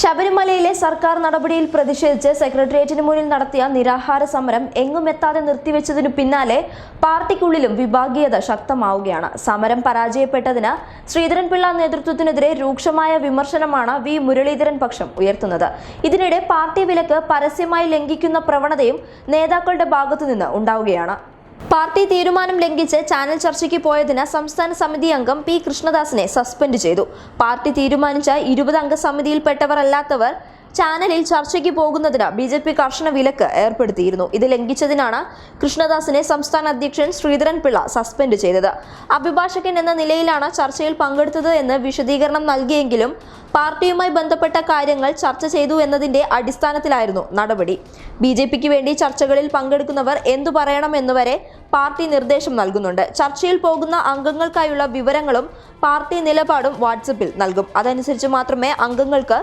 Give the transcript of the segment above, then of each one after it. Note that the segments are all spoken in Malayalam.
ശബരിമലയിലെ സർക്കാർ നടപടിയിൽ പ്രതിഷേധിച്ച് സെക്രട്ടേറിയറ്റിന് മുന്നിൽ നടത്തിയ നിരാഹാര സമരം എങ്ങും എത്താതെ നിർത്തിവെച്ചതിനു പിന്നാലെ പാർട്ടിക്കുള്ളിലും വിഭാഗീയത ശക്തമാവുകയാണ്. സമരം പരാജയപ്പെട്ടതിന് ശ്രീധരൻപിള്ള നേതൃത്വത്തിനെതിരെ രൂക്ഷമായ വിമർശനമാണ് വി. മുരളീധരൻ പക്ഷം ഉയർത്തുന്നത്. ഇതിനിടെ പാർട്ടി വിലക്ക് പരസ്യമായി ലംഘിക്കുന്ന പ്രവണതയും നേതാക്കളുടെ ഭാഗത്തുനിന്ന് ഉണ്ടാവുകയാണ്. പാർട്ടി തീരുമാനം ലംഘിച്ച് ചാനൽ ചർച്ചയ്ക്ക് പോയതിന് സംസ്ഥാന സമിതി അംഗം പി കൃഷ്ണദാസിനെ സസ്പെൻഡ് ചെയ്തു. പാർട്ടി തീരുമാനിച്ച ഇരുപത് അംഗ സമിതിയിൽപ്പെട്ടവർ അല്ലാത്തവർ ചാനലിൽ ചർച്ചയ്ക്ക് പോകുന്നതിന് ബി ജെ പി കർശന വിലക്ക് ഏർപ്പെടുത്തിയിരുന്നു. ഇത് ലംഘിച്ചതിനാണ് കൃഷ്ണദാസിനെ സംസ്ഥാന അധ്യക്ഷൻ ശ്രീധരൻ പിള്ള സസ്പെൻഡ് ചെയ്തത്. അഭിഭാഷകൻ എന്ന നിലയിലാണ് ചർച്ചയിൽ പങ്കെടുത്തത് എന്ന് വിശദീകരണം നൽകിയെങ്കിലും പാർട്ടിയുമായി ബന്ധപ്പെട്ട കാര്യങ്ങൾ ചർച്ച ചെയ്തു എന്നതിന്റെ അടിസ്ഥാനത്തിലായിരുന്നു നടപടി. ബി ജെ പിക്ക് വേണ്ടി ചർച്ചകളിൽ പങ്കെടുക്കുന്നവർ എന്തു പറയണമെന്നുവരെ പാർട്ടി നിർദ്ദേശം നൽകുന്നുണ്ട്. ചർച്ചയിൽ പോകുന്ന അംഗങ്ങൾക്കായുള്ള വിവരങ്ങളും പാർട്ടി നിലപാടും വാട്സപ്പിൽ നൽകും. അതനുസരിച്ച് മാത്രമേ അംഗങ്ങൾക്ക്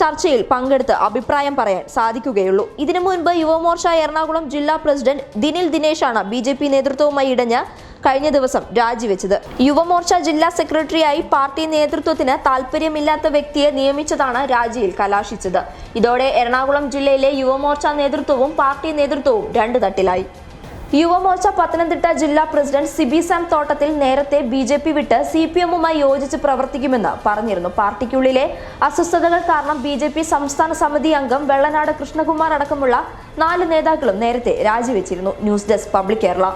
ചർച്ചയിൽ പങ്കെടുത്ത് അഭിപ്രായം പറയാൻ സാധിക്കുകയുള്ളൂ. ഇതിനു മുൻപ് യുവമോർച്ച എറണാകുളം ജില്ലാ പ്രസിഡന്റ് ദിനിൽ ദിനേശാണ് ബി നേതൃത്വവുമായി ഇടഞ്ഞ് കഴിഞ്ഞ ദിവസം രാജിവെച്ചത്. യുവമോർച്ച ജില്ലാ സെക്രട്ടറിയായി പാർട്ടി നേതൃത്വത്തിന് താല്പര്യമില്ലാത്ത വ്യക്തിയെ നിയമിച്ചതാണ് രാജിയിൽ കലാശിച്ചത്. ഇതോടെ എറണാകുളം ജില്ലയിലെ യുവമോർച്ച നേതൃത്വവും പാർട്ടി നേതൃത്വവും രണ്ടു തട്ടിലായി. യുവമോർച്ച പത്തനംതിട്ട ജില്ലാ പ്രസിഡന്റ് സിബി സാം തോട്ടത്തിൽ നേരത്തെ ബി ജെ പി വിട്ട് സി പി എമ്മുമായി യോജിച്ച് പ്രവർത്തിക്കുമെന്ന് പറഞ്ഞിരുന്നു. പാർട്ടിക്കുള്ളിലെ അസ്വസ്ഥതകൾ കാരണം ബി ജെ പി സംസ്ഥാന സമിതി അംഗം വെള്ളനാട് കൃഷ്ണകുമാർ അടക്കമുള്ള നാല് നേതാക്കളും നേരത്തെ രാജിവെച്ചിരുന്നു. News desk public Kerala.